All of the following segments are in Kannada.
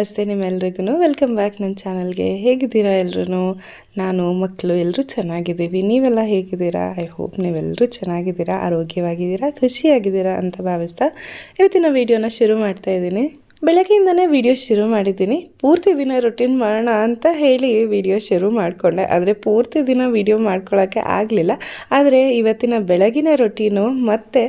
ನಮಸ್ತೆ ನಿಮ್ಮೆಲ್ರಿಗೂ ವೆಲ್ಕಮ್ ಬ್ಯಾಕ್ ನನ್ನ ಚಾನಲ್ಗೆ. ಹೇಗಿದ್ದೀರಾ ಎಲ್ಲರೂ ನಾನು ಮಕ್ಕಳು ಎಲ್ಲರೂ ಚೆನ್ನಾಗಿದ್ದೀವಿ. ನೀವೆಲ್ಲ ಹೇಗಿದ್ದೀರಾ? ಐ ಹೋಪ್ ನೀವೆಲ್ಲರೂ ಚೆನ್ನಾಗಿದ್ದೀರಾ, ಆರೋಗ್ಯವಾಗಿದ್ದೀರಾ, ಖುಷಿಯಾಗಿದ್ದೀರಾ ಅಂತ ಭಾವಿಸ್ತಾ ಇವತ್ತಿನ ವಿಡಿಯೋನ ಶುರು ಮಾಡ್ತಾ ಇದ್ದೀನಿ. ಬೆಳಗ್ಗೆಯಿಂದನೇ ವಿಡಿಯೋ ಶುರು ಮಾಡಿದ್ದೀನಿ. ಪೂರ್ತಿ ದಿನ ರೊಟೀನ್ ಮಾಡೋಣ ಅಂತ ಹೇಳಿ ವಿಡಿಯೋ ಶುರು ಮಾಡಿಕೊಂಡೆ. ಆದರೆ ಪೂರ್ತಿ ದಿನ ವಿಡಿಯೋ ಮಾಡ್ಕೊಳ್ಳೋಕ್ಕೆ ಆಗಲಿಲ್ಲ. ಆದರೆ ಇವತ್ತಿನ ಬೆಳಗಿನ ರೊಟೀನು ಮತ್ತು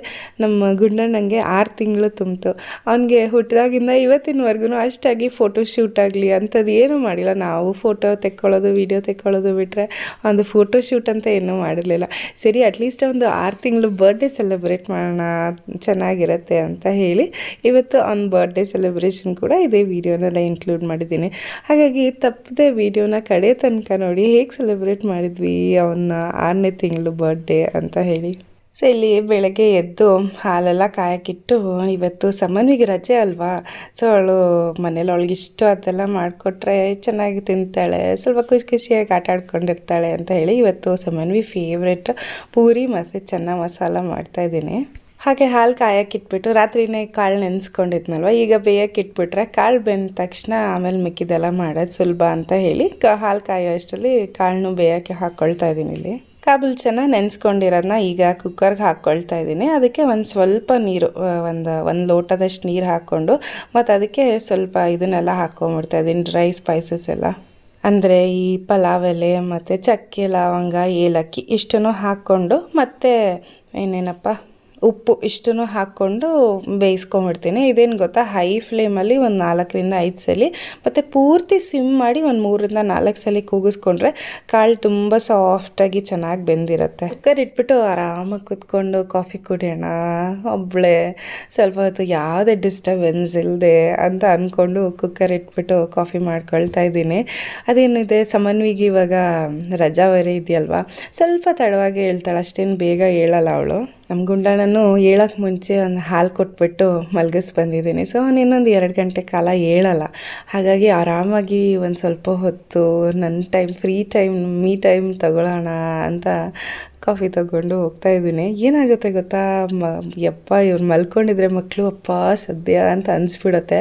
ನಮ್ಮ ಗುಂಡಣ್ಣಂಗೆ ಆರು ತಿಂಗಳು ತುಂಬಿತು. ಅವನಿಗೆ ಹುಟ್ಟಿದಾಗಿಂದ ಇವತ್ತಿನವರೆಗೂ ಅಷ್ಟಾಗಿ ಫೋಟೋ ಶೂಟ್ ಆಗಲಿ ಅಂಥದ್ದು ಏನೂ ಮಾಡಿಲ್ಲ. ನಾವು ಫೋಟೋ ತೆಕ್ಕೊಳ್ಳೋದು ವಿಡಿಯೋ ತೆಕ್ಕೊಳ್ಳೋದು ಬಿಟ್ಟರೆ ಒಂದು ಫೋಟೋ ಶೂಟ್ ಅಂತ ಏನೂ ಮಾಡಿರಲಿಲ್ಲ. ಸರಿ ಅಟ್ಲೀಸ್ಟ್ ಒಂದು ಆರು ತಿಂಗಳು ಬರ್ಡೇ ಸೆಲೆಬ್ರೇಟ್ ಮಾಡೋಣ, ಚೆನ್ನಾಗಿರುತ್ತೆ ಅಂತ ಹೇಳಿ ಇವತ್ತು ಅವ್ನ ಬರ್ಡೇ ಸೆಲೆಬ್ರೇಷನ್ ಕೂಡ ಇದೇ ವಿಡಿಯೋನೆಲ್ಲ ಇನ್ಕ್ಲೂಡ್ ಮಾಡಿದ್ದೀನಿ. ಹಾಗಾಗಿ ತಪ್ಪದೆ ವಿಡಿಯೋನ ಕಡೆ ತನಕ ನೋಡಿ ಹೇಗೆ ಸೆಲೆಬ್ರೇಟ್ ಮಾಡಿದ್ವಿ, ಅವನ್ನ ಆರನೇ ತಿಂಗಳು ಬರ್ಡೇ ಅಂತ ಹೇಳಿ. ಸೊ ಇಲ್ಲಿ ಬೆಳಗ್ಗೆ ಎದ್ದು ಹಾಲೆಲ್ಲ ಕಾಯಕ್ಕಿಟ್ಟು ಇವತ್ತು ಸಮನ್ವಿಗೆ ರಜೆ ಅಲ್ವಾ? ಸೊ ಅವಳು ಮನೇಲಿ ಅವಳಿಗೆ ಇಷ್ಟ ಅದೆಲ್ಲ ಮಾಡಿಕೊಟ್ರೆ ಚೆನ್ನಾಗಿ ತಿಂತಾಳೆ, ಸ್ವಲ್ಪ ಖುಷಿ ಖುಷಿಯಾಗಿ ಆಟ ಆಡ್ಕೊಂಡಿರ್ತಾಳೆ ಅಂತ ಹೇಳಿ ಇವತ್ತು ಸಮನ್ವಿ ಫೇವ್ರೆಟ್ ಪೂರಿ ಮತ್ತು ಚೆನ್ನ ಮಸಾಲ ಮಾಡ್ತಾಯಿದ್ದೀನಿ ಹಾಗೆ ಹಾಲು ಕಾಯಕ್ಕಿಟ್ಬಿಟ್ಟು ರಾತ್ರಿನೇ ಕಾಳು ನೆನೆಸ್ಕೊಂಡಿದ್ನಲ್ವ, ಈಗ ಬೇಯಕ್ಕೆ ಇಟ್ಬಿಟ್ರೆ ಕಾಳು ಬೆಂದ ತಕ್ಷಣ ಆಮೇಲೆ ಮಿಕ್ಕಿದೆಲ್ಲ ಮಾಡೋದು ಸುಲಭ ಅಂತ ಹೇಳಿ ಕ, ಹಾಲು ಕಾಯೋ ಅಷ್ಟರಲ್ಲಿ ಕಾಳನ್ನು ಬೇಯೋಕ್ಕೆ ಹಾಕ್ಕೊಳ್ತಾ ಇದ್ದೀನಿ ಇಲ್ಲಿ. ಕಾಬುಲ್ ಚೆನ್ನಾಗಿ ನೆನೆಸ್ಕೊಂಡಿರೋದನ್ನ ಈಗ ಕುಕ್ಕರ್ಗೆ ಹಾಕ್ಕೊಳ್ತಾ ಇದ್ದೀನಿ. ಅದಕ್ಕೆ ಒಂದು ಸ್ವಲ್ಪ ನೀರು ಒಂದು ಒಂದು ಲೋಟದಷ್ಟು ನೀರು ಹಾಕ್ಕೊಂಡು ಮತ್ತು ಅದಕ್ಕೆ ಸ್ವಲ್ಪ ಇದನ್ನೆಲ್ಲ ಹಾಕ್ಕೊಂಬಿಡ್ತಾ ಇದ್ದೀನಿ, ಡ್ರೈ ಸ್ಪೈಸಸ್ ಎಲ್ಲ. ಅಂದರೆ ಈ ಪಲಾವ್ ಎಲೆ ಮತ್ತು ಚಕ್ಕೆ, ಲವಂಗ, ಏಲಕ್ಕಿ ಇಷ್ಟನ್ನು ಹಾಕ್ಕೊಂಡು ಮತ್ತು ಏನೇನಪ್ಪ ಉಪ್ಪು ಇಷ್ಟನ್ನು ಹಾಕ್ಕೊಂಡು ಬೇಯಿಸ್ಕೊಂಬಿಡ್ತೀನಿ ಇದೇನು ಗೊತ್ತಾ? ಹೈ ಫ್ಲೇಮಲ್ಲಿ ಒಂದು ನಾಲ್ಕರಿಂದ ಐದು ಸಲ, ಮತ್ತು ಪೂರ್ತಿ ಸಿಮ್ ಮಾಡಿ ಒಂದು ಮೂರರಿಂದ ನಾಲ್ಕು ಸಲ ಕೂಗಿಸ್ಕೊಂಡ್ರೆ ಕಾಳು ತುಂಬ ಸಾಫ್ಟಾಗಿ ಚೆನ್ನಾಗಿ ಬೆಂದಿರುತ್ತೆ. ಕುಕ್ಕರ್ ಇಟ್ಬಿಟ್ಟು ಆರಾಮಾಗಿ ಕೂತ್ಕೊಂಡು ಕಾಫಿ ಕುಡಿಯೋಣ ಒಬ್ಬಳೆ ಸ್ವಲ್ಪ ಹೊತ್ತು ಯಾವುದೇ ಡಿಸ್ಟರ್ಬೆನ್ಸ್ ಇಲ್ಲದೆ ಅಂತ ಅಂದ್ಕೊಂಡು ಕುಕ್ಕರ್ ಇಟ್ಬಿಟ್ಟು ಕಾಫಿ ಮಾಡ್ಕೊಳ್ತಾ ಇದ್ದೀನಿ. ಅದೇನಿದೆ? ಸಮನ್ವಿಗೆ ಇವಾಗ ರಜಾ ಬೇರೆ ಇದೆಯಲ್ವಾ? ಸ್ವಲ್ಪ ತಡವಾಗಿ ಹೇಳ್ತಾಳೆ, ಅಷ್ಟೇನು ಬೇಗ ಹೇಳಲ್ಲ ಅವಳು. ನಮ್ಮ ಗುಂಡಣ್ಣನು ಹೇಳೋಕ್ಕೆ ಮುಂಚೆ ಒಂದು ಹಾಲು ಕೊಟ್ಬಿಟ್ಟು ಮಲಗಿಸ್ ಬಂದಿದ್ದೀನಿ ಸೊ ಅವನು ಇನ್ನೊಂದು ಎರಡು ಗಂಟೆ ಕಾಲ ಹೇಳಲ್ಲ. ಹಾಗಾಗಿ ಆರಾಮಾಗಿ ಒಂದು ಸ್ವಲ್ಪ ಹೊತ್ತು ನನ್ನ time free time me time ತಗೊಳ್ಳೋಣ ಅಂತ ಕಾಫಿ ತಗೊಂಡು ಹೋಗ್ತಾ ಇದ್ದೀನಿ. ಏನಾಗುತ್ತೆ ಗೊತ್ತಾ? ಮ, ಯಪ್ಪ ಇವ್ರು ಮಲ್ಕೊಂಡಿದ್ರೆ ಮಕ್ಕಳು ಅಪ್ಪ, ಸದ್ಯ ಅಂತ ಅನಿಸ್ಬಿಡತ್ತೆ.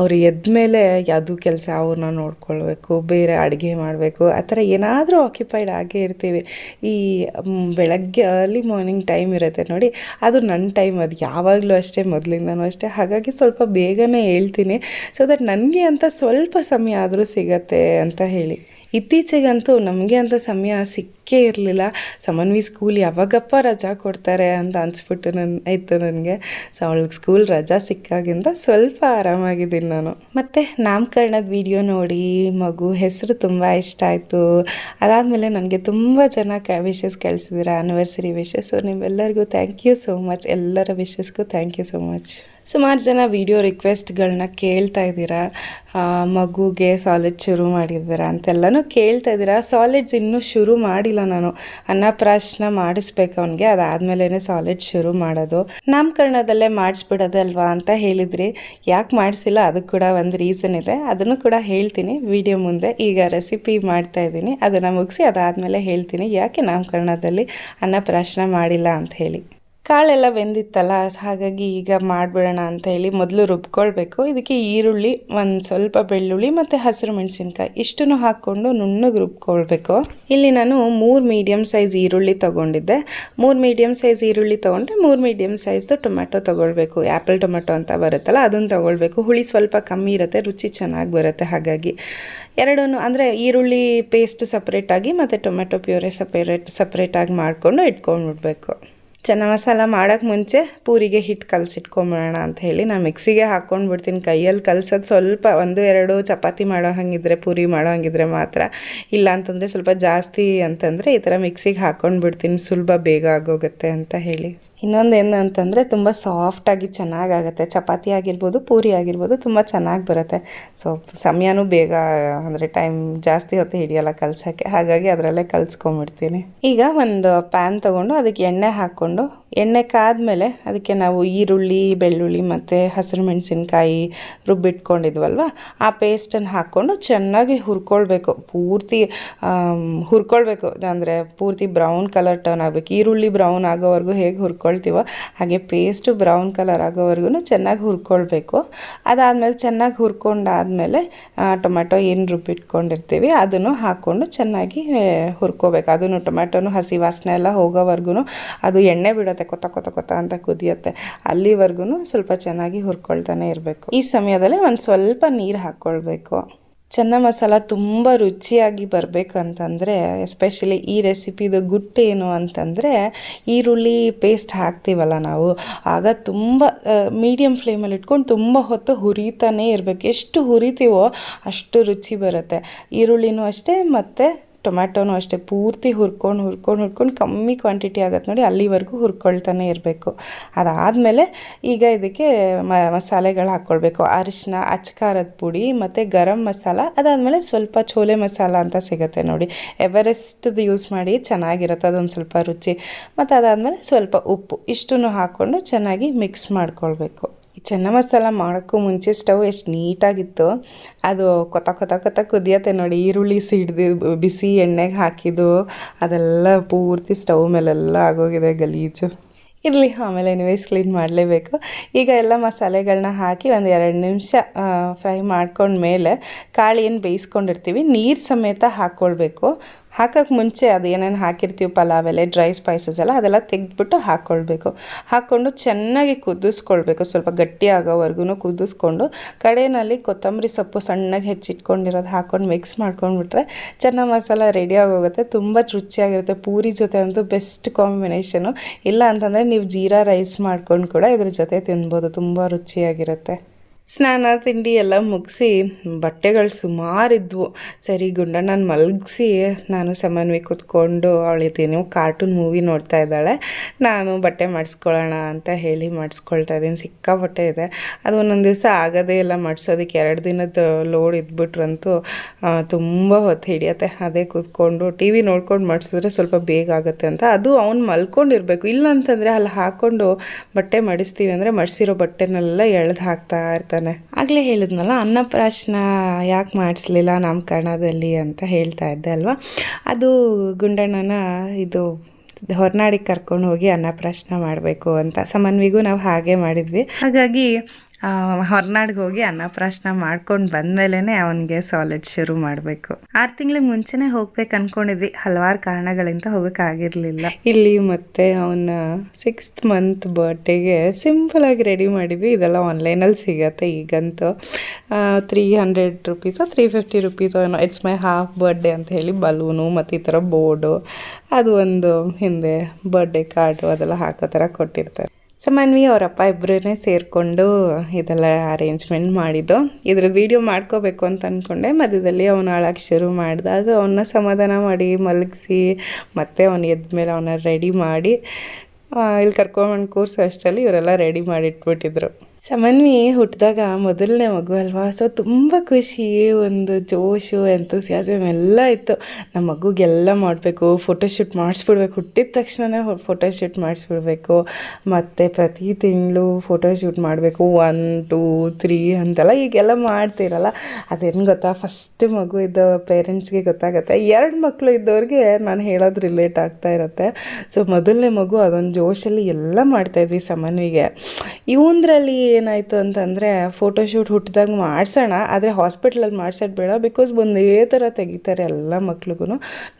ಅವ್ರು ಎದ್ದ ಮೇಲೆ ಯಾವುದು ಕೆಲಸ ಅವ್ರನ್ನ ನೋಡ್ಕೊಳ್ಬೇಕು, ಬೇರೆ ಅಡುಗೆ ಮಾಡಬೇಕು, ಆ ಥರ ಏನಾದರೂ ಆಕ್ಯುಪೈಡ್ ಆಗೇ ಇರ್ತೀವಿ. ಈ ಬೆಳಗ್ಗೆ ಅರ್ಲಿ ಮಾರ್ನಿಂಗ್ ಟೈಮ್ ಇರುತ್ತೆ ನೋಡಿ, ಅದು ನನ್ನ ಟೈಮ್ ಅದು ಯಾವಾಗಲೂ ಅಷ್ಟೇ, ಮೊದಲಿಂದನೂ ಅಷ್ಟೇ. ಹಾಗಾಗಿ ಸ್ವಲ್ಪ ಬೇಗನೆ ಹೇಳ್ತೀನಿ. ಸೊ ದಟ್ ನನಗೆ ಅಂತ ಸ್ವಲ್ಪ ಸಮಯ ಆದರೂ ಸಿಗತ್ತೆ ಅಂತ ಹೇಳಿ. ಇತ್ತೀಚೆಗಂತೂ ನಮಗೆ ಅಂತ ಸಮಯ ಸಿಕ್ಕೇ ಇರಲಿಲ್ಲ. ಸಮನ್ವಿ ಸ್ಕೂಲ್ ಯಾವಾಗಪ್ಪ ರಜಾ ಕೊಡ್ತಾರೆ ಅಂತ ಅನಿಸ್ಬಿಟ್ಟು ನನ್ನ ಇತ್ತು ನನಗೆ. ಸೊ ಅವಳಿಗೆ ಸ್ಕೂಲ್ ರಜಾ ಸಿಕ್ಕಾಗಿಂದ ಸ್ವಲ್ಪ ಆರಾಮಾಗಿದ್ದೀನಿ ನಾನು. ಮತ್ತು ನಾಮಕರಣದ ವಿಡಿಯೋ ನೋಡಿ, ಮಗು ಹೆಸರು ತುಂಬ ಇಷ್ಟ ಆಯಿತು. ಅದಾದಮೇಲೆ ನನಗೆ ತುಂಬ ಜನ ಕ ವಿಶಸ್ ಕಳಿಸಿದ್ದೀರ ಆ್ಯನಿವರ್ಸರಿ ವಿಶಸ್ ಸೊ ನಿಮ್ಮೆಲ್ಲರಿಗೂ ಥ್ಯಾಂಕ್ ಯು ಸೋ ಮಚ್ ಎಲ್ಲರ ವಿಷಸ್ಗೂ ಥ್ಯಾಂಕ್ ಯು ಸೋ ಮಚ್ ಸುಮಾರು ಜನ ವಿಡಿಯೋ ರಿಕ್ವೆಸ್ಟ್ಗಳನ್ನ ಕೇಳ್ತಾ ಇದ್ದೀರಾ? ಮಗುಗೆ ಸಾಲಿಡ್ ಶುರು ಮಾಡಿದ್ದೀರಾ ಅಂತೆಲ್ಲನೂ ಕೇಳ್ತಾ ಇದ್ದೀರಾ? ಸಾಲಿಡ್ಸ್ ಇನ್ನೂ ಶುರು ಮಾಡಿಲ್ಲ ನಾನು. ಅನ್ನಪ್ರಾಶನ ಮಾಡಿಸ್ಬೇಕು ಅವನಿಗೆ. ಅದಾದಮೇಲೆ ಸಾಲಿಡ್ ಶುರು ಮಾಡೋದು. ನಾಮಕರಣದಲ್ಲೇ ಮಾಡಿಸ್ಬಿಡೋದಲ್ವಾ ಅಂತ ಹೇಳಿದ್ರಿ. ಯಾಕೆ ಮಾಡಿಸಿಲ್ಲ? ಅದಕ್ಕೆ ಕೂಡ ಒಂದು ರೀಸನ್ ಇದೆ. ಅದನ್ನು ಕೂಡ ಹೇಳ್ತೀನಿ. ವಿಡಿಯೋ ಮುಂದೆ ಈಗ ರೆಸಿಪಿ ಮಾಡ್ತಾ ಇದ್ದೀನಿ. ಅದನ್ನು ಮುಗಿಸಿ ಅದಾದಮೇಲೆ ಹೇಳ್ತೀನಿ. ಯಾಕೆ ನಾಮಕರಣದಲ್ಲಿ ಅನ್ನಪ್ರಾಶನ ಮಾಡಿಲ್ಲ ಅಂತ ಹೇಳಿ. ಕಾಳೆಲ್ಲ ಬೆಂದಿತ್ತಲ್ಲ, ಹಾಗಾಗಿ ಈಗ ಮಾಡಿಬಿಡೋಣ ಅಂತ ಹೇಳಿ ಮೊದಲು ರುಬ್ಕೊಳ್ಬೇಕು. ಇದಕ್ಕೆ ಈರುಳ್ಳಿ, ಒಂದು ಸ್ವಲ್ಪ ಬೆಳ್ಳುಳ್ಳಿ ಮತ್ತು ಹಸಿರು ಮೆಣಸಿನ್ಕಾಯಿ, ಇಷ್ಟನ್ನು ಹಾಕ್ಕೊಂಡು ನುಣ್ಣಗೆ ರುಬ್ಕೊಳ್ಬೇಕು. ಇಲ್ಲಿ ನಾನು ಮೂರು ಮೀಡಿಯಮ್ ಸೈಜ್ ಈರುಳ್ಳಿ ತೊಗೊಂಡಿದ್ದೆ. ಮೂರು ಮೀಡಿಯಮ್ ಸೈಜ್ ಈರುಳ್ಳಿ ತೊಗೊಂಡ್ರೆ ಮೂರು ಮೀಡಿಯಮ್ ಸೈಜ್ದು ಟೊಮೆಟೊ ತೊಗೊಳ್ಬೇಕು. ಆ್ಯಪಲ್ ಟೊಮೆಟೊ ಅಂತ ಬರುತ್ತಲ್ಲ, ಅದನ್ನು ತೊಗೊಳ್ಬೇಕು. ಹುಳಿ ಸ್ವಲ್ಪ ಕಮ್ಮಿ ಇರುತ್ತೆ, ರುಚಿ ಚೆನ್ನಾಗಿ ಬರುತ್ತೆ. ಹಾಗಾಗಿ ಎರಡೂ ಅಂದರೆ ಈರುಳ್ಳಿ ಪೇಸ್ಟ್ ಸಪ್ರೇಟಾಗಿ ಮತ್ತು ಟೊಮೆಟೊ ಪ್ಯೂರೆ ಸಪ್ರೇಟ್ ಸಪ್ರೇಟಾಗಿ ಮಾಡಿಕೊಂಡು ಇಟ್ಕೊಂಡ್ಬಿಡ್ಬೇಕು. ಚೆನ್ನ ಮಸಾಲ ಮಾಡೋಕ್ಕೆ ಮುಂಚೆ ಪೂರಿಗೆ ಹಿಟ್ಟು ಕಲಸಿಟ್ಕೊಂಬಿಡೋಣ ಅಂತ ಹೇಳಿ ನಾನು ಮಿಕ್ಸಿಗೆ ಹಾಕ್ಕೊಂಡ್ಬಿಡ್ತೀನಿ. ಕೈಯಲ್ಲಿ ಕಲ್ಸೋದು ಸ್ವಲ್ಪ ಒಂದು, ಎರಡು ಚಪಾತಿ ಮಾಡೋ ಹಾಗಿದ್ರೆ, ಪೂರಿ ಮಾಡೋ ಹಾಗಿದ್ರೆ ಮಾತ್ರ. ಇಲ್ಲ ಅಂತಂದರೆ ಸ್ವಲ್ಪ ಜಾಸ್ತಿ ಅಂತಂದರೆ ಈ ಥರ ಮಿಕ್ಸಿಗೆ ಹಾಕ್ಕೊಂಡು ಬಿಡ್ತೀನಿ ಸುಲಭ ಬೇಗ ಆಗೋಗುತ್ತೆ ಅಂತ ಹೇಳಿ. ಇನ್ನೊಂದು ಏನು ಅಂತಂದರೆ ತುಂಬ ಸಾಫ್ಟಾಗಿ ಚೆನ್ನಾಗಾಗತ್ತೆ. ಚಪಾತಿ ಆಗಿರ್ಬೋದು, ಪೂರಿ ಆಗಿರ್ಬೋದು, ತುಂಬ ಚೆನ್ನಾಗಿ ಬರುತ್ತೆ. ಸೊ ಸಮಯನೂ ಬೇಗ, ಅಂದರೆ ಟೈಮ್ ಜಾಸ್ತಿ ಹೊತ್ತು ಹಿಡಿಯೋಲ್ಲ ಕಲ್ಸೋಕ್ಕೆ. ಹಾಗಾಗಿ ಅದರಲ್ಲೇ ಕಲಿಸ್ಕೊಂಬಿಡ್ತೀನಿ ಈಗ ಒಂದು ಪ್ಯಾನ್ ತೊಗೊಂಡು ಅದಕ್ಕೆ ಎಣ್ಣೆ ಹಾಕ್ಕೊಂಡು ಎಣ್ಣೆ ಕಾದಮೇಲೆ ಅದಕ್ಕೆ ನಾವು ಈರುಳ್ಳಿ, ಬೆಳ್ಳುಳ್ಳಿ ಮತ್ತು ಹಸಿರು ಮೆಣಸಿನ್ಕಾಯಿ ರುಬ್ಬಿಟ್ಕೊಂಡಿದ್ವಲ್ವ? ಆ ಪೇಸ್ಟನ್ನು ಹಾಕ್ಕೊಂಡು ಚೆನ್ನಾಗಿ ಹುರ್ಕೊಳ್ಬೇಕು. ಪೂರ್ತಿ ಹುರ್ಕೊಳ್ಬೇಕು. ಅಂದರೆ ಪೂರ್ತಿ ಬ್ರೌನ್ ಕಲರ್ ಟರ್ನ್ ಆಗಬೇಕು. ಈರುಳ್ಳಿ ಬ್ರೌನ್ ಆಗೋವರೆಗೂ ಹೇಗೆ ಹುರ್ಕೊಳ್ತೀವೋ ಹಾಗೆ ಪೇಸ್ಟು ಬ್ರೌನ್ ಕಲರ್ ಆಗೋವರೆಗೂ ಚೆನ್ನಾಗಿ ಹುರ್ಕೊಳ್ಬೇಕು. ಅದಾದಮೇಲೆ ಚೆನ್ನಾಗಿ ಹುರ್ಕೊಂಡಾದಮೇಲೆ ಟೊಮ್ಯಾಟೊ ಏನು ರುಬ್ಬಿಟ್ಕೊಂಡಿರ್ತೀವಿ ಅದನ್ನು ಹಾಕ್ಕೊಂಡು ಚೆನ್ನಾಗಿ ಹುರ್ಕೋಬೇಕು. ಅದನ್ನು ಟೊಮೆಟೊನು ಹಸಿ ವಾಸನೆ ಎಲ್ಲ ಹೋಗೋವರೆಗೂ ಅದು ಎಣ್ಣೆ ಬಿಡುತ್ತೆ ಕೊತ ಕೊತ್ತ ಕೊತ್ತ ಅಂತ ಕುದಿಯುತ್ತೆ. ಅಲ್ಲಿವರೆಗೂ ಸ್ವಲ್ಪ ಚೆನ್ನಾಗಿ ಹುರ್ಕೊಳ್ತಾನೆ ಇರಬೇಕು. ಈ ಸಮಯದಲ್ಲೇ ಒಂದು ಸ್ವಲ್ಪ ನೀರು ಹಾಕ್ಕೊಳ್ಬೇಕು ಚೆನ್ನ ಮಸಾಲ ತುಂಬ ರುಚಿಯಾಗಿ ಬರಬೇಕು ಅಂತಂದರೆ ಎಸ್ಪೆಷಲಿ ಈ ರೆಸಿಪಿದು ಗುಟ್ಟೇನು ಅಂತಂದರೆ, ಈರುಳ್ಳಿ ಪೇಸ್ಟ್ ಹಾಕ್ತೀವಲ್ಲ ನಾವು, ಆಗ ತುಂಬ ಮೀಡಿಯಮ್ ಫ್ಲೇಮಲ್ಲಿ ಇಟ್ಕೊಂಡು ತುಂಬ ಹೊತ್ತು ಹುರಿತಾನೇ ಇರಬೇಕು. ಎಷ್ಟು ಹುರಿತೀವೋ ಅಷ್ಟು ರುಚಿ ಬರುತ್ತೆ. ಈರುಳ್ಳಿನೂ ಅಷ್ಟೇ ಮತ್ತು ಟೊಮ್ಯಾಟೊನೂ ಅಷ್ಟೇ ಪೂರ್ತಿ ಹುರ್ಕೊಂಡು ಹುರ್ಕೊಂಡು ಹುರ್ಕೊಂಡು ಕಮ್ಮಿ ಕ್ವಾಂಟಿಟಿ ಆಗತ್ತೆ ನೋಡಿ, ಅಲ್ಲಿವರೆಗೂ ಹುರ್ಕೊಳ್ತಾನೆ ಇರಬೇಕು. ಅದಾದಮೇಲೆ ಈಗ ಇದಕ್ಕೆ ಮಸಾಲೆಗಳು ಹಾಕ್ಕೊಳ್ಬೇಕು ಅರಿಶಿನ ಅಚ್ಕಾರದ ಪುಡಿ ಮತ್ತು ಗರಂ ಮಸಾಲ, ಅದಾದಮೇಲೆ ಸ್ವಲ್ಪ ಚೋಲೆ ಮಸಾಲ ಅಂತ ಸಿಗುತ್ತೆ ನೋಡಿ. ಎವರೆಸ್ಟ್ದು ಯೂಸ್ ಮಾಡಿ ಚೆನ್ನಾಗಿರುತ್ತೆ, ಅದೊಂದು ಸ್ವಲ್ಪ ರುಚಿ. ಮತ್ತು ಅದಾದಮೇಲೆ ಸ್ವಲ್ಪ ಉಪ್ಪು, ಇಷ್ಟನ್ನು ಹಾಕ್ಕೊಂಡು ಚೆನ್ನಾಗಿ ಮಿಕ್ಸ್ ಮಾಡ್ಕೊಳ್ಬೇಕು. ಚೆನ್ನ ಮಸಾಲ ಮಾಡೋಕ್ಕೂ ಮುಂಚೆ ಸ್ಟವ್ ಎಷ್ಟು ನೀಟಾಗಿತ್ತು ಅದು ಕೊತ ಕೊತ ಕೊತ ಕುದಿಯತ್ತೆ ನೋಡಿ. ಈರುಳ್ಳಿ ಸಿಡ್ದು ಬಿಸಿ ಎಣ್ಣೆಗೆ ಹಾಕಿದ್ದು ಅದೆಲ್ಲ ಪೂರ್ತಿ ಸ್ಟವ್ ಮೇಲೆಲ್ಲ ಆಗೋಗಿದೆ ಗಲೀಜು. ಇರಲಿ, ಆಮೇಲೆ ಎನಿವೇಸ್ ಕ್ಲೀನ್ ಮಾಡಲೇಬೇಕು. ಈಗ ಎಲ್ಲ ಮಸಾಲೆಗಳನ್ನ ಹಾಕಿ ಒಂದು ಎರಡು ನಿಮಿಷ ಫ್ರೈ ಮಾಡ್ಕೊಂಡ್ಮೇಲೆ ಕಾಳು ಏನು ಬೇಯಿಸ್ಕೊಂಡಿರ್ತೀವಿ, ನೀರು ಸಮೇತ ಹಾಕ್ಕೊಳ್ಬೇಕು ಹಾಕೋಕ್ಕೆ ಮುಂಚೆ ಅದು ಏನೇನು ಹಾಕಿರ್ತೀವಿ ಪಲಾವ್ ಎಲೆ ಡ್ರೈ ಸ್ಪೈಸಸ್ ಎಲ್ಲ, ಅದೆಲ್ಲ ತೆಗೆದ್ಬಿಟ್ಟು ಹಾಕ್ಕೊಳ್ಬೇಕು ಹಾಕ್ಕೊಂಡು ಚೆನ್ನಾಗಿ ಕುದಿಸ್ಕೊಳ್ಬೇಕು. ಸ್ವಲ್ಪ ಗಟ್ಟಿ ಆಗೋವರೆಗೂ ಕುದಿಸ್ಕೊಂಡು ಕಡೆಯಲ್ಲಿ ಕೊತ್ತಂಬರಿ ಸೊಪ್ಪು ಸಣ್ಣಗೆ ಹೆಚ್ಚಿಟ್ಕೊಂಡಿರೋದು ಹಾಕ್ಕೊಂಡು ಮಿಕ್ಸ್ ಮಾಡ್ಕೊಂಡ್ಬಿಟ್ರೆ ಚೆನ್ನ ಮಸಾಲ ರೆಡಿ ಆಗೋಗುತ್ತೆ. ತುಂಬ ರುಚಿಯಾಗಿರುತ್ತೆ. ಪೂರಿ ಜೊತೆ ಅಂತೂ ಬೆಸ್ಟ್ ಕಾಂಬಿನೇಷನು ಇಲ್ಲ ಅಂತಂದರೆ ನೀವು ಜೀರಾ ರೈಸ್ ಮಾಡ್ಕೊಂಡು ಕೂಡ ಇದ್ರ ಜೊತೆ ತಿನ್ಬೋದು. ತುಂಬ ರುಚಿಯಾಗಿರುತ್ತೆ. ಸ್ನಾನ, ತಿಂಡಿ ಎಲ್ಲ ಮುಗಿಸಿ ಬಟ್ಟೆಗಳು ಸುಮಾರಿದ್ವು ಸರಿ, ಗುಂಡಣ್ಣನ ಮಲಗಿಸಿ ನಾನು ಸಮನ್ವಿ ಕೂತ್ಕೊಂಡು ಅವಳಿದ್ದೀನಿ ಕಾರ್ಟೂನ್ ಮೂವಿ ನೋಡ್ತಾ ಇದ್ದಾಳೆ, ನಾನು ಬಟ್ಟೆ ಮಾಡಿಸ್ಕೊಳ್ಳೋಣ ಅಂತ ಹೇಳಿ ಮಾಡಿಸ್ಕೊಳ್ತಾ ಇದ್ದೀನಿ. ಸಿಕ್ಕಾಪಟ್ಟೆ ಇದೆ. ಅದು ಒಂದೊಂದು ದಿವಸ ಆಗೋದೇ ಇಲ್ಲ, ಮಾಡಿಸೋದಕ್ಕೆ ಎರಡು ದಿನದ ಲೋಡ್ ಇದ್ಬಿಟ್ರಂತೂ ತುಂಬ ಹೊತ್ತು ಹಿಡಿಯತ್ತೆ. ಅದೇ ಕೂತ್ಕೊಂಡು ಟಿ ವಿ ನೋಡ್ಕೊಂಡು ಮಾಡಿಸಿದ್ರೆ ಸ್ವಲ್ಪ ಬೇಗ ಆಗುತ್ತೆ ಅಂತ. ಅದು ಅವ್ನು ಮಲ್ಕೊಂಡಿರಬೇಕು. ಇಲ್ಲ ಅಂತಂದರೆ ಅಲ್ಲಿ ಹಾಕ್ಕೊಂಡು ಬಟ್ಟೆ ಮಡಿಸ್ತೀವಿ ಅಂದರೆ ಮಡಿಸಿರೋ ಬಟ್ಟೆನೆಲ್ಲ ಎಳೆದು ಹಾಕ್ತಾ ಇರ್ತಾನೆ ಆಗಲೇ ಹೇಳಿದ್ನಲ್ಲ ಅನ್ನಪ್ರಾಶನ ಯಾಕೆ ಮಾಡಿಸ್ಲಿಲ್ಲ ನಾಮಕರಣದಲ್ಲಿ ಅಂತ ಹೇಳ್ತಾ ಇದ್ದೆ ಅಲ್ವಾ? ಅದು ಗುಂಡಣ್ಣನ ಇದು ಹೊರನಾಡಿಗೆ ಕರ್ಕೊಂಡು ಹೋಗಿ ಅನ್ನಪ್ರಾಶನ ಮಾಡಬೇಕು ಅಂತ. ಸಮನ್ವಿಗೂ ನಾವು ಹಾಗೆ ಮಾಡಿದ್ವಿ. ಹಾಗಾಗಿ ಹೊರನಾಡಿಗೆ ಹೋಗಿ ಅನ್ನಪ್ರಾಶನ ಮಾಡ್ಕೊಂಡು ಬಂದಮೇಲೆ ಅವನಿಗೆ ಸಾಲಿಡ್ ಶುರು ಮಾಡಬೇಕು. ಆರು ತಿಂಗಳಿಗೆ ಮುಂಚೆನೇ ಹೋಗ್ಬೇಕು ಅನ್ಕೊಂಡಿದ್ವಿ. ಹಲವಾರು ಕಾರಣಗಳಿಂದ ಹೋಗೋಕ್ಕಾಗಿರಲಿಲ್ಲ ಇಲ್ಲಿ ಮತ್ತೆ ಅವನ ಸಿಕ್ಸ್ತ್ ಮಂತ್ ಬರ್ಡೇಗೆ ಸಿಂಪಲಾಗಿ ರೆಡಿ ಮಾಡಿದ್ವಿ. ಇದೆಲ್ಲ ಆನ್ಲೈನಲ್ಲಿ ಸಿಗತ್ತೆ ಈಗಂತೂ. ತ್ರೀ ಹಂಡ್ರೆಡ್ ರುಪೀಸೋ ತ್ರೀ ಫಿಫ್ಟಿ ರುಪೀಸೋ ಏನೋ ಇಟ್ಸ್ ಮೈ ಹಾಫ್ ಬರ್ಡೇ ಅಂತ ಹೇಳಿ ಬಲೂನು ಮತ್ತು ಈ ಥರ ಬೋರ್ಡು ಅದು ಒಂದು ಹಿಂದೆ ಬರ್ಡೇ ಕಾರ್ಡು ಅದೆಲ್ಲ ಹಾಕೋ ಥರ ಕೊಟ್ಟಿರ್ತಾರೆ. ಸಮನ್ವಿ ಅವರಪ್ಪ ಇಬ್ಬರೇ ಸೇರಿಕೊಂಡು ಇದೆಲ್ಲ ಅರೇಂಜ್ಮೆಂಟ್ ಮಾಡಿದ್ದು. ಇದ್ರ ವಿಡಿಯೋ ಮಾಡ್ಕೋಬೇಕು ಅಂತ ಅಂದ್ಕೊಂಡೆ ಮಧ್ಯದಲ್ಲಿ ಅವನು ಅಳಕ್ಕೆ ಶುರು ಮಾಡಿದ. ಅದು ಅವನ್ನ ಸಮಾಧಾನ ಮಾಡಿ ಮಲಗಿಸಿ, ಮತ್ತೆ ಅವನು ಎದ್ದ ಮೇಲೆ ಅವನ್ನ ರೆಡಿ ಮಾಡಿ ಇಲ್ಲಿ ಕರ್ಕೊಂಬಂದು ಕೂರಿಸೋ ಅಷ್ಟರಲ್ಲಿ ಇವರೆಲ್ಲ ರೆಡಿ ಮಾಡಿಟ್ಬಿಟ್ಟಿದ್ರು. ಸಮನ್ವಿ ಹುಟ್ಟಿದಾಗ ಮೊದಲನೇ ಮಗು ಅಲ್ವಾ? ಸೊ ತುಂಬ ಖುಷಿ, ಒಂದು ಜೋಶು ಎಂತೂಸಿಯಾಸಮ್ ಎಲ್ಲ ಇತ್ತು. ನಮ್ಮ ಮಗುಗೆಲ್ಲ ಮಾಡಬೇಕು ಫೋಟೋಶೂಟ್ ಮಾಡಿಸ್ಬಿಡ್ಬೇಕು. ಹುಟ್ಟಿದ ತಕ್ಷಣನೇ ಫೋಟೋಶೂಟ್ ಮಾಡಿಸ್ಬಿಡ್ಬೇಕು. ಮತ್ತು ಪ್ರತಿ ತಿಂಗಳು ಫೋಟೋಶೂಟ್ ಮಾಡಬೇಕು. ಒನ್ ಟೂ ತ್ರೀ ಅಂತೆಲ್ಲ ಈಗೆಲ್ಲ ಮಾಡ್ತಿರಲ್ಲ. ಅದೇನು ಗೊತ್ತಾ? ಫಸ್ಟ್ ಮಗು ಇದ್ದ ಪೇರೆಂಟ್ಸ್ಗೆ ಗೊತ್ತಾಗುತ್ತೆ. ಎರಡು ಮಕ್ಕಳು ಇದ್ದವ್ರಿಗೆ ನಾನು ಹೇಳೋದು ರಿಲೇಟ್ ಆಗ್ತಾ ಇರುತ್ತೆ. ಸೊ ಮೊದಲನೇ ಮಗು ಅದೊಂದು ಜೋಶಲ್ಲಿ ಎಲ್ಲ ಮಾಡ್ತಾಯಿದ್ವಿ ಸಮನ್ವಿಗೆ. ಇವಂದ್ರಲ್ಲಿ ಏನಾಯಿತು ಅಂತಂದರೆ ಫೋಟೋಶೂಟ್ ಹುಟ್ಟಿದಾಗ ಮಾಡಿಸೋಣ, ಆದರೆ ಹಾಸ್ಪಿಟ್ಲಲ್ಲಿ ಮಾಡ್ಸೋದು ಬೇಡ ಬಿಕಾಸ್ ಒಂದೇ ಥರ ತೆಗಿತಾರೆ ಎಲ್ಲ ಮಕ್ಳಿಗೂ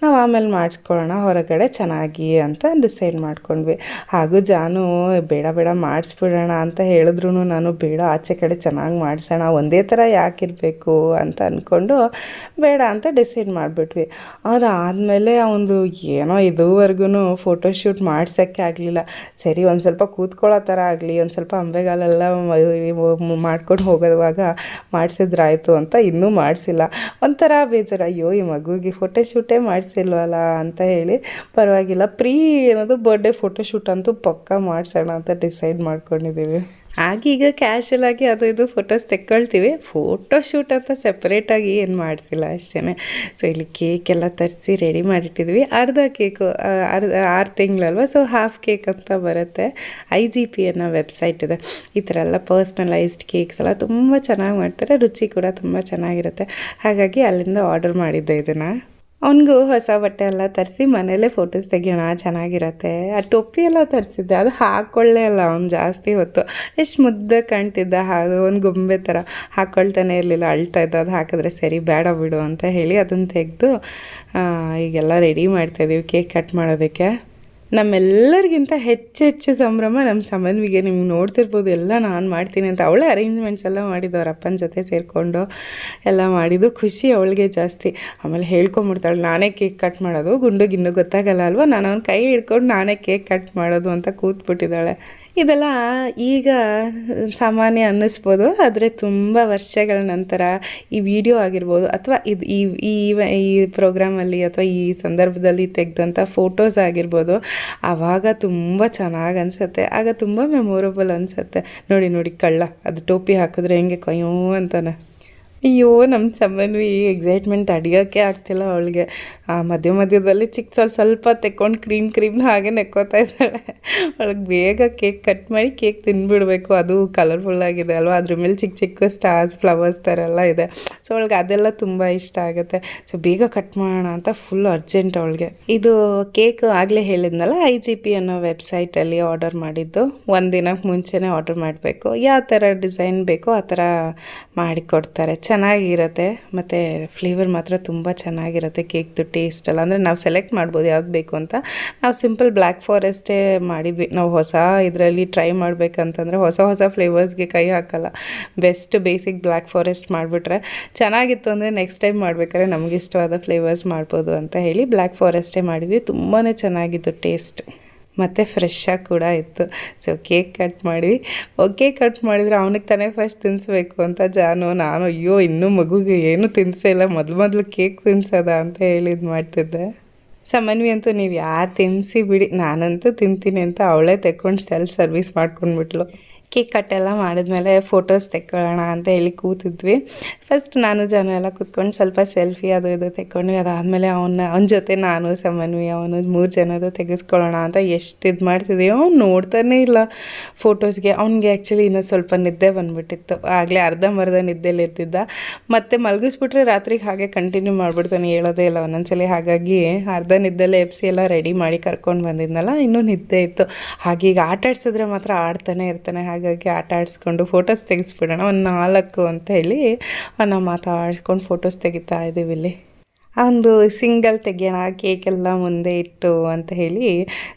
ನಾವು ಆಮೇಲೆ ಮಾಡಿಸ್ಕೊಳ್ಳೋಣ, ಹೊರಗಡೆ ಚೆನ್ನಾಗಿ ಅಂತ ಡಿಸೈಡ್ ಮಾಡ್ಕೊಂಡ್ವಿ. ಹಾಗೂ ಜಾನು, ಬೇಡ ಬೇಡ, ಮಾಡಿಸ್ಬಿಡೋಣ ಅಂತ ಹೇಳಿದ್ರು ನಾನು ಬೇಡ, ಆಚೆ ಕಡೆ ಚೆನ್ನಾಗಿ ಮಾಡಿಸೋಣ, ಒಂದೇ ಥರ ಯಾಕಿರಬೇಕು ಅಂತ ಅಂದ್ಕೊಂಡು ಬೇಡ ಅಂತ ಡಿಸೈಡ್ ಮಾಡಿಬಿಟ್ವಿ. ಅದಾದಮೇಲೆ ಅವನು ಏನೋ ಇದುವರೆಗೂ ಫೋಟೋಶೂಟ್ ಮಾಡ್ಸೋಕ್ಕೆ ಆಗಲಿಲ್ಲ. ಸರಿ, ಒಂದು ಸ್ವಲ್ಪ ಕೂತ್ಕೊಳ್ಳೋ ಥರ ಆಗಲಿ, ಒಂದು ಸ್ವಲ್ಪ ಅಂಬೆಗಾಲೆಲ್ಲ ಮಾಡ್ಕೊಂಡು ಹೋಗೋವಾಗ ಮಾಡಿಸಿದ್ರಾಯ್ತು ಅಂತ ಇನ್ನೂ ಮಾಡಿಸಿಲ್ಲ. ಒಂಥರ ಬೇಜಾರು. ಅಯ್ಯೋ, ಈ ಮಗುಗೆ ಫೋಟೋಶೂಟೇ ಮಾಡಿಸಿಲ್ವಲ್ಲ ಅಂತ ಹೇಳಿ ಪರವಾಗಿಲ್ಲ. ಪ್ರೀ ಏನಾದರೂ ಬರ್ಡೇ ಫೋಟೋಶೂಟ್ ಅಂತೂ ಪಕ್ಕ ಮಾಡಿಸೋಣ ಅಂತ ಡಿಸೈಡ್ ಮಾಡ್ಕೊಂಡಿದ್ದೀವಿ. ಆಗೀಗ ಕ್ಯಾಶುವಲ್ ಆಗಿ ಅದು ಇದು ಫೋಟೋಸ್ ತೆಕ್ಕೊಳ್ತೀವಿ. ಫೋಟೋ ಶೂಟ್ ಅಂತ ಸೆಪ್ರೇಟಾಗಿ ಏನು ಮಾಡಿಸಿಲ್ಲ ಅಷ್ಟೇ ಸೊ ಇಲ್ಲಿ ಕೇಕ್ ಎಲ್ಲ ತರಿಸಿ ರೆಡಿ ಮಾಡಿಟ್ಟಿದ್ವಿ. ಅರ್ಧ ಕೇಕು ಅರ್ಧ, ಆರು ತಿಂಗಳಲ್ವ? ಸೊ ಹಾಫ್ ಕೇಕ್ ಅಂತ ಬರುತ್ತೆ. ಐ ಜಿ ಪಿ ಅನ್ನೋ ವೆಬ್ಸೈಟ್ ಇದೆ. ಈ ಥರ ಎಲ್ಲ ಪರ್ಸ್ನಲೈಸ್ಡ್ ಕೇಕ್ಸ್ ಎಲ್ಲ ತುಂಬ ಚೆನ್ನಾಗಿ ಮಾಡ್ತಾರೆ. ರುಚಿ ಕೂಡ ತುಂಬ ಚೆನ್ನಾಗಿರುತ್ತೆ. ಹಾಗಾಗಿ ಅಲ್ಲಿಂದ ಆರ್ಡರ್ ಮಾಡಿದ್ದೆ ಇದನ್ನು. ಅವನಿಗೂ ಹೊಸ ಬಟ್ಟೆ ಎಲ್ಲ ತರಿಸಿ ಮನೇಲೇ ಫೋಟೋಸ್ ತೆಗಿಯೋಣ, ಚೆನ್ನಾಗಿರತ್ತೆ. ಆ ಟೊಪ್ಪಿ ಎಲ್ಲ ತರಿಸಿದ್ದೆ, ಅದು ಹಾಕ್ಕೊಳ್ಳೇ ಅಲ್ಲ, ಅವ್ನು ಜಾಸ್ತಿ ಹೊತ್ತು. ಎಷ್ಟು ಮುದ್ದೆ ಕಾಣ್ತಿದ್ದ ಅದು ಒಂದು ಗೊಂಬೆ ಥರ ಹಾಕ್ಕೊಳ್ತಾನೆ ಇರಲಿಲ್ಲ, ಅಳ್ತಾ ಇದ್ದ, ಅದು ಹಾಕಿದ್ರೆ ಸರಿ, ಬೇಡ ಬಿಡು ಅಂತ ಹೇಳಿ ಅದನ್ನು ತೆಗೆದು ಈಗೆಲ್ಲ ರೆಡಿ ಮಾಡ್ತಾಯಿದ್ದೀವಿ ಕೇಕ್ ಕಟ್ ಮಾಡೋದಕ್ಕೆ. ನಮ್ಮೆಲ್ಲರಿಗಿಂತ ಹೆಚ್ಚು ಹೆಚ್ಚು ಸಂಭ್ರಮ ನಮ್ಮ ಸಂಬಂಧಿಗೆ. ನಿಮ್ಗೆ ನೋಡ್ತಿರ್ಬೋದು, ಎಲ್ಲ ನಾನು ಮಾಡ್ತೀನಿ ಅಂತ. ಅವಳೇ ಅರೇಂಜ್ಮೆಂಟ್ಸ್ ಎಲ್ಲ ಮಾಡಿದ್ದು ಅಪ್ಪನ ಜೊತೆ ಸೇರಿಕೊಂಡು ಎಲ್ಲ ಮಾಡಿದ್ದು. ಖುಷಿ ಅವಳಿಗೆ ಜಾಸ್ತಿ. ಆಮೇಲೆ ಹೇಳ್ಕೊಂಬಿಡ್ತಾಳೆ, ನಾನೇ ಕೇಕ್ ಕಟ್ ಮಾಡೋದು. ಗಿಂಡು ಗೊತ್ತಾಗಲ್ಲ ಅಲ್ವಾ? ನಾನು ಅವ್ನ ಕೈ ಹಿಡ್ಕೊಂಡು ನಾನೇ ಕೇಕ್ ಕಟ್ ಮಾಡೋದು ಅಂತ ಕೂತ್ಬಿಟ್ಟಿದ್ದಾಳೆ. ಇದೆಲ್ಲ ಈಗ ಸಾಮಾನ್ಯ ಅನ್ನಿಸ್ಬೋದು, ಆದರೆ ತುಂಬ ವರ್ಷಗಳ ನಂತರ ಈ ವಿಡಿಯೋ ಆಗಿರ್ಬೋದು ಅಥವಾ ಇದು ಈ ಈ ಈ ಪ್ರೋಗ್ರಾಮಲ್ಲಿ ಅಥವಾ ಈ ಸಂದರ್ಭದಲ್ಲಿ ತೆಗೆದಂಥ ಫೋಟೋಸ್ ಆಗಿರ್ಬೋದು, ಆವಾಗ ತುಂಬ ಚೆನ್ನಾಗಿ ಅನಿಸುತ್ತೆ. ಆಗ ತುಂಬ ಮೆಮೊರಬಲ್ ಅನಿಸುತ್ತೆ. ನೋಡಿ ನೋಡಿ, ಕಳ್ಳ, ಅದು ಟೋಪಿ ಹಾಕಿದ್ರೆ ಹೆಂಗೆ ಕೊಯ್ಯೋ ಅಂತಾನೆ. ಅಯ್ಯೋ ನಮ್ಮ ಸಂಬಂಧಿ ಎಕ್ಸೈಟ್ಮೆಂಟ್ ಅಡಿಯೋಕ್ಕೆ ಆಗ್ತಿಲ್ಲ ಅವಳಿಗೆ. ಆ, ಮಧ್ಯ ಮಧ್ಯದಲ್ಲಿ ಚಿಕ್ಕ ಸ್ವಲ್ಪ ಸ್ವಲ್ಪ ತೆಕ್ಕೊಂಡು ಕ್ರೀಮ್ ಕ್ರೀಮ್ನ ಹಾಗೆ ನೆಕ್ಕೋತಾ ಇದ್ದಾಳೆ. ಅವಳಿಗೆ ಬೇಗ ಕೇಕ್ ಕಟ್ ಮಾಡಿ ಕೇಕ್ ತಿನ್ಬಿಡಬೇಕು. ಅದು ಕಲರ್ಫುಲ್ ಆಗಿದೆ ಅಲ್ವಾ? ಅದ್ರ ಮೇಲೆ ಚಿಕ್ಕ ಚಿಕ್ಕ ಸ್ಟಾರ್ಸ್ ಫ್ಲವರ್ಸ್ ಥರ ಎಲ್ಲ ಇದೆ. ಸೊ ಅವಳಿಗೆ ಅದೆಲ್ಲ ತುಂಬ ಇಷ್ಟ ಆಗುತ್ತೆ. ಸೊ ಬೇಗ ಕಟ್ ಮಾಡೋಣ ಅಂತ ಫುಲ್ ಅರ್ಜೆಂಟ್ ಅವಳಿಗೆ. ಇದು ಕೇಕ್ ಆಗಲೇ ಹೇಳಿದ್ನಲ್ಲ ಐ ಜಿ ಪಿ ಅನ್ನೋ ವೆಬ್ಸೈಟಲ್ಲಿ ಆರ್ಡರ್ ಮಾಡಿದ್ದು. ಒಂದು ದಿನಕ್ಕೆ ಮುಂಚೆನೇ ಆರ್ಡರ್ ಮಾಡಬೇಕು. ಯಾವ ಥರ ಡಿಸೈನ್ ಬೇಕೋ ಆ ಥರ ಮಾಡಿಕೊಡ್ತಾರೆ. ಚೆನ್ನಾಗಿರುತ್ತೆ, ಮತ್ತು ಫ್ಲೇವರ್ ಮಾತ್ರ ತುಂಬ ಚೆನ್ನಾಗಿರುತ್ತೆ ಕೇಕ್ದು ಟೇಸ್ಟ್ ಎಲ್ಲ. ಅಂದರೆ ನಾವು ಸೆಲೆಕ್ಟ್ ಮಾಡ್ಬೋದು ಯಾವ್ದು ಬೇಕು ಅಂತ. ನಾವು ಸಿಂಪಲ್ ಬ್ಲ್ಯಾಕ್ ಫಾರೆಸ್ಟೇ ಮಾಡಿದ್ವಿ. ನಾವು ಹೊಸ ಇದರಲ್ಲಿ ಟ್ರೈ ಮಾಡಬೇಕಂತಂದರೆ ಹೊಸ ಹೊಸ ಫ್ಲೇವರ್ಸ್ಗೆ ಕೈ ಹಾಕಲ್ಲ. ಬೆಸ್ಟ್ ಬೇಸಿಕ್ ಬ್ಲ್ಯಾಕ್ ಫಾರೆಸ್ಟ್ ಮಾಡಿಬಿಟ್ರೆ ಚೆನ್ನಾಗಿತ್ತು ಅಂದರೆ ನೆಕ್ಸ್ಟ್ ಟೈಮ್ ಮಾಡ್ಬೇಕಾದ್ರೆ ನಮಗಿಷ್ಟವಾದ ಫ್ಲೇವರ್ಸ್ ಮಾಡ್ಬೋದು ಅಂತ ಹೇಳಿ ಬ್ಲ್ಯಾಕ್ ಫಾರೆಸ್ಟೇ ಮಾಡಿದ್ವಿ. ತುಂಬಾ ಚೆನ್ನಾಗಿತ್ತು ಟೇಸ್ಟ್ ಮತ್ತು ಫ್ರೆಶ್ಶಾಗಿ ಕೂಡ ಇತ್ತು. ಸೊ ಕೇಕ್ ಕಟ್ ಮಾಡಿ ಕೇಕ್ ಕಟ್ ಮಾಡಿದರೆ ಅವನಿಗೆ ತಾನೇ ಫಸ್ಟ್ ತಿನ್ನಿಸ್ಬೇಕು ಅಂತ ಜಾನು. ನಾನು, ಅಯ್ಯೋ, ಇನ್ನೂ ಮಗುಗೆ ಏನೂ ತಿನ್ನಿಸಿಲ್ಲ ಮೊದಲು ಮೊದಲು ಕೇಕ್ ತಿನ್ಸೋದ ಅಂತ ಹೇಳಿದ್ ಮಾಡ್ತಿದ್ದೆ. ಸಮನ್ವಿ ಅಂತೂ, ನೀವು ಯಾರು ತಿನ್ನಿಸಿ ಬಿಡಿ. ನಾನಂತೂ ತಿಂತೀನಿ ಅಂತ ಅವಳೇ ತೆಕ್ಕೊಂಡು ಸೆಲ್ಫ್ ಸರ್ವಿಸ್ ಮಾಡ್ಕೊಂಡ್ಬಿಟ್ಲು. ಕೇಕ್ ಎಲ್ಲ ಮಾಡಿದ್ಮೇಲೆ ಫೋಟೋಸ್ ತೆಕ್ಕೊಳ್ಳೋಣ ಅಂತ ಹೇಳಿ ಕೂತಿದ್ವಿ. ಫಸ್ಟ್ ನಾನು ಜನ ಎಲ್ಲ ಕೂತ್ಕೊಂಡು ಸ್ವಲ್ಪ ಸೆಲ್ಫಿ ಅದು ಇದು ತೆಕ್ಕೊಂಡ್ವಿ ಅದಾದಮೇಲೆ ಅವನ್ನ ಅವನ ಜೊತೆ ನಾನು, ಸಮನ್ವಿ, ಅವನು ಮೂರು ಜನದು ತೆಗೆಸ್ಕೊಳ್ಳೋಣ ಅಂತ ಎಷ್ಟು ಇದು ಮಾಡ್ತಿದ್ದೀವಿ ಅವ್ನು ನೋಡ್ತಾನೆ ಇಲ್ಲ ಫೋಟೋಸ್ಗೆ ಅವ್ನಿಗೆ ಆ್ಯಕ್ಚುಲಿ ಇನ್ನೂ ಸ್ವಲ್ಪ ನಿದ್ದೆ ಬಂದುಬಿಟ್ಟಿತ್ತು. ಆಗಲೇ ಅರ್ಧಂಬರ್ಧ ನಿದ್ದೆಲಿ ಇರ್ತಿದ್ದ ಮತ್ತೆ ಮಲಗಿಸ್ಬಿಟ್ರೆ ರಾತ್ರಿಗೆ ಹಾಗೆ ಕಂಟಿನ್ಯೂ ಮಾಡಿಬಿಡ್ತಾನೆ, ಹೇಳೋದೇ ಇಲ್ಲ. ಒಂದೊಂದ್ಸಲಿ ಹಾಗಾಗಿ ಅರ್ಧ ನಿದ್ದೆಲ್ಲ ಎಪ್ಸಿ ಎಲ್ಲ ರೆಡಿ ಮಾಡಿ ಕರ್ಕೊಂಡು ಬಂದಿದ್ನಲ್ಲ, ಇನ್ನೂ ನಿದ್ದೆ ಇತ್ತು. ಹಾಗೀಗ ಆಟಾಡ್ಸಿದ್ರೆ ಮಾತ್ರ ಆಡ್ತಾನೆ ಇರ್ತಾನೆ. ಹಾಗೆ ಹಾಗಾಗಿ ಆಟ ಆಡಿಸ್ಕೊಂಡು ಫೋಟೋಸ್ ತೆಗೆಸ್ಬಿಡೋಣ. ಒಂದು ನಾಲ್ಕು ಅಂತ ಹೇಳಿ ನಾವು ಮಾತಾಡ್ಸ್ಕೊಂಡು ಫೋಟೋಸ್ ತೆಗಿತಾ ಇದ್ದೀವಿ ಇಲ್ಲಿ. ಒಂದು ಸಿಂಗಲ್ ತೆಗೆಯೋಣ, ಕೇಕೆಲ್ಲ ಮುಂದೆ ಇಟ್ಟು ಅಂತ ಹೇಳಿ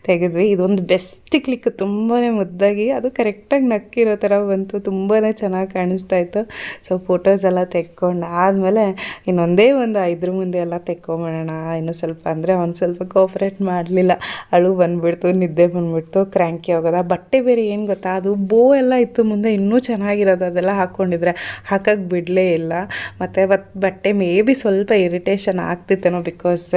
ತೆಗೆದ್ವಿ. ಇದೊಂದು ಬೆಸ್ಟ್ ಕ್ಲಿಕ್ ತುಂಬಾ ಮುದ್ದಾಗಿ, ಅದು ಕರೆಕ್ಟಾಗಿ ನಕ್ಕಿರೋ ಥರ ಬಂತು. ತುಂಬಾ ಚೆನ್ನಾಗಿ ಕಾಣಿಸ್ತಾ ಇತ್ತು. ಸೊ ಫೋಟೋಸ್ ಎಲ್ಲ ತೆಕ್ಕೊಂಡು ಆದಮೇಲೆ ಇನ್ನೊಂದೇ ಒಂದು ಐದ್ರ ಮುಂದೆ ಎಲ್ಲ ತೆಕ್ಕೊಂಬಿಡೋಣ ಇನ್ನು ಸ್ವಲ್ಪ ಅಂದರೆ ಅವ್ನು ಸ್ವಲ್ಪ ಕೋಪ್ರೇಟ್ ಮಾಡಲಿಲ್ಲ. ಅಳು ಬಂದುಬಿಡ್ತು, ನಿದ್ದೆ ಬಂದುಬಿಡ್ತು ಕ್ರ್ಯಾಂಕಿ ಹೋಗೋದ ಬಟ್ಟೆ ಬೇರೆ ಏನು ಗೊತ್ತಾ? ಅದು ಬೋ ಎಲ್ಲ ಇತ್ತು ಮುಂದೆ, ಇನ್ನೂ ಚೆನ್ನಾಗಿರೋದು ಅದೆಲ್ಲ ಹಾಕ್ಕೊಂಡಿದ್ರೆ ಹಾಕಕ್ಕೆ ಬಿಡಲೇ ಇಲ್ಲ. ಮತ್ತು ಬಟ್ಟೆ ಮೇ ಬಿ ಸ್ವಲ್ಪ ಇರಿಟೇಷನ್ ಆಗ್ತಿತ್ತೇನೋ ಬಿಕಾಸ್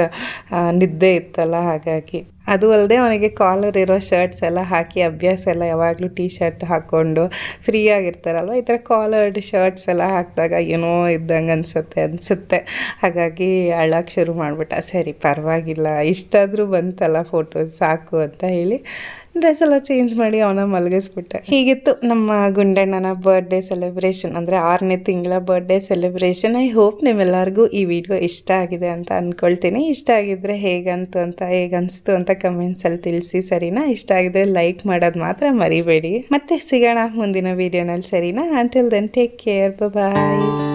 ನಿದ್ದೆ ಇತ್ತಲ್ಲ ಹಾಗಾಗಿ. ಅದು ಅಲ್ಲದೆ ಅವನಿಗೆ ಕಾಲರ್ ಇರೋ ಶರ್ಟ್ಸ್ ಎಲ್ಲ ಹಾಕಿ ಅಭ್ಯಾಸ ಎಲ್ಲ ಯಾವಾಗಲೂ ಟೀ ಶರ್ಟ್ ಹಾಕ್ಕೊಂಡು ಫ್ರೀ ಆಗಿರ್ತಾರಲ್ವ? ಈ ಥರ ಕಾಲರ್ಡ್ ಶರ್ಟ್ಸ್ ಎಲ್ಲ ಹಾಕಿದಾಗ ಏನೋ ಇದ್ದಂಗೆ ಅನಿಸುತ್ತೆ ಅನಿಸುತ್ತೆ. ಹಾಗಾಗಿ ಅಳಕ್ಕೆ ಶುರು ಮಾಡಿಬಿಟ್ಟ. ಸರಿ, ಪರವಾಗಿಲ್ಲ. ಇಷ್ಟಾದರೂ ಬಂತಲ್ಲ ಫೋಟೋಸ್ ಸಾಕು ಅಂತ ಹೇಳಿ ಡ್ರೆಸ್ ಎಲ್ಲ ಚೇಂಜ್ ಮಾಡಿ ಅವನ ಮಲಗಿಸ್ಬಿಟ್ಟೆ. ಹೀಗಿತ್ತು ನಮ್ಮ ಗುಂಡಣ್ಣನ ಬರ್ಡೇ ಸೆಲೆಬ್ರೇಷನ್ ಅಂದರೆ ಆರನೇ ತಿಂಗಳ ಬರ್ಡೇ ಸೆಲೆಬ್ರೇಷನ್ ಐ ಹೋಪ್ ನಿಮ್ಮೆಲ್ಲರಿಗೂ ಈ ವಿಡಿಯೋ ಇಷ್ಟ ಆಗಿದೆ ಅಂತ ಅಂದ್ಕೊಳ್ತೀನಿ ಇಷ್ಟ ಆಗಿದ್ದರೆ ಹೇಗಂತು ಅಂತ ಹೇಗನ್ನಿಸ್ತು ಅಂತ ಕಮೆಂಟ್ಸಲ್ಲಿ ತಿಳಿಸಿ, ಸರಿನಾ? ಇಷ್ಟ ಆಗಿದೆ ಲೈಕ್ ಮಾಡೋದು ಮಾತ್ರ ಮರಿಬೇಡಿ. ಮತ್ತೆ ಸಿಗೋಣ ಮುಂದಿನ ವಿಡಿಯೋನಲ್ಲಿ ಸರಿನಾ? Until then take care bye